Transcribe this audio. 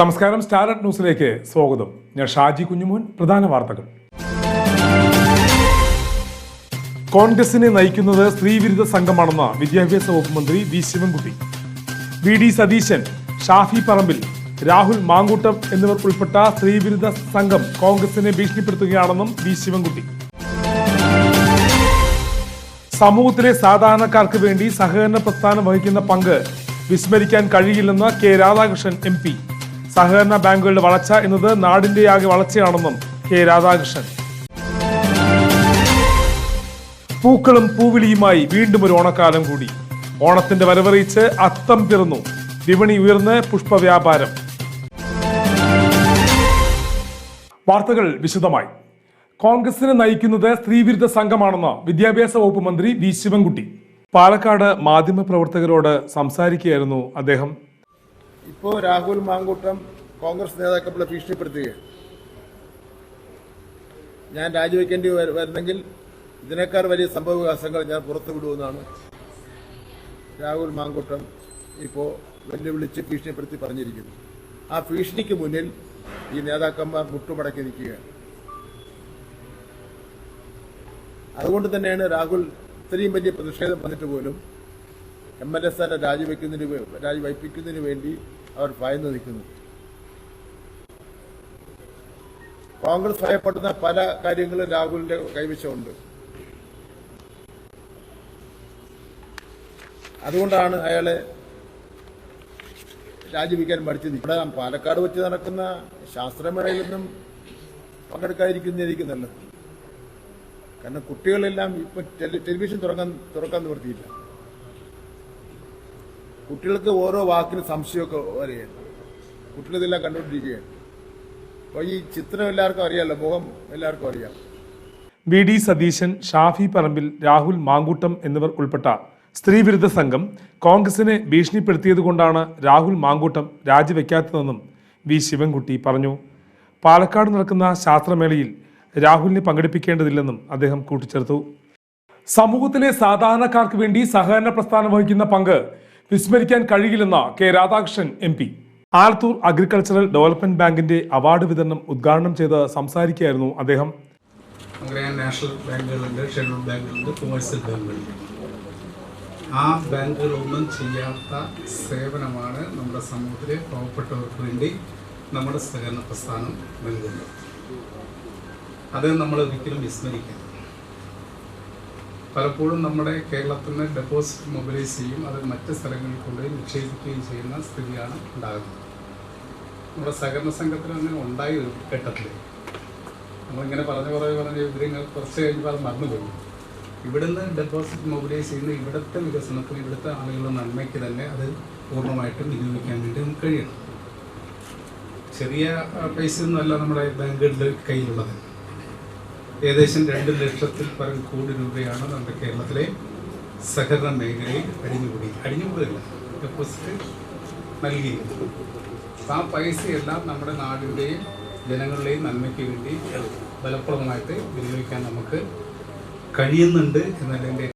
നമസ്കാരം സ്റ്റാർട്ട് ന്യൂസിലേക്ക് സ്വാഗതം. ഞാൻ ഷാജി കുഞ്ഞുമോൻ പ്രധാന വാർത്തകൾ. കോൺഗ്രസിനെ നയിക്കുന്നത് സ്ത്രീവിരുദ്ധ സംഘമാണെന്ന് വിദ്യാഭ്യാസ വകുപ്പ് മന്ത്രി V Sivankutty. V D Satheesan Shafi Parambil Rahul Mankoottam എന്നിവർ ഉൾപ്പെട്ട സ്ത്രീവിരുദ്ധ സംഘം കോൺഗ്രസിനെ ഭീഷണിപ്പെടുത്തുകയാണെന്നും വി ശിവൻകുട്ടി. സമൂഹത്തിലെ സാധാരണക്കാർക്ക് വേണ്ടി സഹകരണ പ്രസ്ഥാനം വഹിക്കുന്ന പങ്ക് വിസ്മരിക്കാൻ കഴിയില്ലെന്ന് കെ രാധാകൃഷ്ണൻ എം പി. സഹകരണ ബാങ്കുകളുടെ വളർച്ച എന്നത് നാടിന്റെ ആകെ വളർച്ചയാണെന്നും കെ രാധാകൃഷ്ണൻ. പൂക്കളും പൂവിളിയുമായി വീണ്ടും ഒരു ഓണക്കാലം കൂടി. ഓണത്തിന്റെ വരവറിയിച്ച് അത്തം പിറന്നു. വിപണി ഉയർന്ന് പുഷ്പവ്യാപാരം. വാർത്തകൾ വിശദമായി. കോൺഗ്രസിനെ നയിക്കുന്നത് സ്ത്രീവിരുദ്ധ സംഘമാണെന്ന് വിദ്യാഭ്യാസ വകുപ്പ് മന്ത്രി വി ശിവൻകുട്ടി. പാലക്കാട് മാധ്യമപ്രവർത്തകരോട് സംസാരിക്കുകയായിരുന്നു അദ്ദേഹം. ഇപ്പോൾ രാഹുൽ മാങ്കൂട്ടം കോൺഗ്രസ് നേതാക്കളെ ഭീഷണിപ്പെടുത്തുകയാണ്. ഞാൻ രാജിവെക്കേണ്ടി വര- വരുന്നെങ്കിൽ ഇതിനേക്കാൾ വലിയ സംഭവവികാസങ്ങൾ ഞാൻ പുറത്തു വിടുമെന്നാണ് രാഹുൽ മാങ്കൂട്ടം ഇപ്പോൾ വെല്ലുവിളിച്ച് ഭീഷണിപ്പെടുത്തി പറഞ്ഞിരിക്കുന്നു. ആ ഭീഷണിക്ക് മുന്നിൽ ഈ നേതാക്കന്മാർ മുട്ടുമടക്കി അതുകൊണ്ട് തന്നെയാണ് രാഹുൽ ഇത്രയും വലിയ പ്രതിഷേധം വന്നിട്ട് പോലും എം എൽ എ സ്ഥാനം രാജിവെക്കുന്നതിന് രാജിവയ്പ്പിക്കുന്നതിന് വേണ്ടി അവർ ഭയന്ന് നിൽക്കുന്നു. കോൺഗ്രസ് ഭയപ്പെടുന്ന പല കാര്യങ്ങളും രാഹുലിന്റെ കൈവശമുണ്ട്. അതുകൊണ്ടാണ് അയാളെ രാജിവെക്കാൻ നിൽക്കുന്നത്. ഇവിടെ പാലക്കാട് വെച്ച് നടക്കുന്ന ശാസ്ത്രമേളയിലൊന്നും പങ്കെടുക്കാതിരിക്കുന്നതായിരിക്കും നല്ലത്. കാരണം കുട്ടികളെല്ലാം ഇപ്പൊ ടെലിവിഷൻ തുറക്കാൻ തുറക്കാൻ നിവർത്തിയില്ല കുട്ടികൾക്ക് ഓരോ വാക്കിന് സംശയമൊക്കെ വരികയാണ്. കുട്ടികളിതെല്ലാം കണ്ടുകൊണ്ടിരിക്കുകയാണ്. അപ്പോൾ ഈ ചിത്രം എല്ലാവർക്കും അറിയാമല്ലോ മുഖം എല്ലാവർക്കും അറിയാം. വി ഡി സതീശൻ ഷാഫി പറമ്പിൽ രാഹുൽ മാങ്കൂട്ടം എന്നിവർ ഉൾപ്പെട്ട സ്ത്രീവിരുദ്ധ സംഘം കോൺഗ്രസിനെ ഭീഷണിപ്പെടുത്തിയതുകൊണ്ടാണ് രാഹുൽ മാങ്കൂട്ടം രാജിവെക്കാത്തതെന്നും വി ശിവൻകുട്ടി പറഞ്ഞു. പാലക്കാട് നടക്കുന്ന ശാസ്ത്രമേളയിൽ രാഹുലിനെ പങ്കെടുപ്പിക്കേണ്ടതില്ലെന്നും അദ്ദേഹം കൂട്ടിച്ചേർത്തു. സമൂഹത്തിലെ സാധാരണക്കാർക്ക് വേണ്ടി സഹകരണ പ്രസ്ഥാനം വഹിക്കുന്ന പങ്ക് വിസ്മരിക്കാൻ കഴിയില്ലെന്ന K Radhakrishnan M P. Alathur agricultural development ബാങ്കിന്റെ അവാർഡ് വിതരണം ഉദ്ഘാടനം ചെയ്ത് സംസാരിക്കുകയായിരുന്നു അദ്ദേഹം. നാഷണൽ കൊമേഴ്സ്യൽ ആ ബാങ്കുകളൊന്നും ചെയ്യാത്ത സേവനമാണ് നമ്മുടെ സമൂഹത്തിലെ പാവപ്പെട്ടവർക്ക് വേണ്ടി നമ്മുടെ സഹകരണ പ്രസ്ഥാനം നൽകുന്നത്. അത് നമ്മൾ ഒരിക്കലും വിസ്മരിക്കരുത്. പലപ്പോഴും നമ്മുടെ കേരളത്തിൽ നിന്ന് ഡെപ്പോസിറ്റ് മൊബിലൈസ് ചെയ്യും. അത് മറ്റ് സ്ഥലങ്ങളിൽ കൊണ്ടുപോയി നിക്ഷേപിക്കുകയും ചെയ്യുന്ന സ്ഥിതിയാണ് ഉണ്ടാകുന്നത്. നമ്മുടെ സഹകരണ സംഘത്തിൽ അങ്ങനെ ഉണ്ടായി ഒരു ഘട്ടത്തിൽ നമ്മളിങ്ങനെ പറഞ്ഞു പറഞ്ഞു പറഞ്ഞ് വിവരങ്ങൾ കുറച്ച് കഴിഞ്ഞപ്പോൾ അത് മറന്നുപോയി. ഇവിടുന്ന് ഡെപ്പോസിറ്റ് മൊബിലൈസ് ചെയ്യുന്ന ഇവിടുത്തെ വികസനത്തിന് ഇവിടുത്തെ ആളുകളുടെ നന്മയ്ക്ക് തന്നെ അത് പൂർണമായിട്ടും വിനിയോഗിക്കാൻ വേണ്ടി നമുക്ക് കഴിയണം. ചെറിയ പൈസ പൈസയൊന്നുമല്ല നമ്മുടെ ബാങ്കുകളുടെ കയ്യിലുള്ളത്. ഏകദേശം രണ്ട് ലക്ഷത്തിൽ പരം കോടി രൂപയാണ് നമ്മുടെ കേരളത്തിലെ സഹകരണ മേഖലയിൽ അടിഞ്ഞുകൂടി. അടിഞ്ഞുകൂടില്ല ഡെപ്പോസിറ്റ് നൽകിയിരുന്നു ആ പൈസയെല്ലാം നമ്മുടെ നാടിന്റെയും ജനങ്ങളുടെയും നന്മയ്ക്ക് വേണ്ടി ഫലപ്രദമായിട്ട് വിനിയോഗിക്കാൻ നമുക്ക് കഴിയുന്നുണ്ട് എന്നതിന്റെ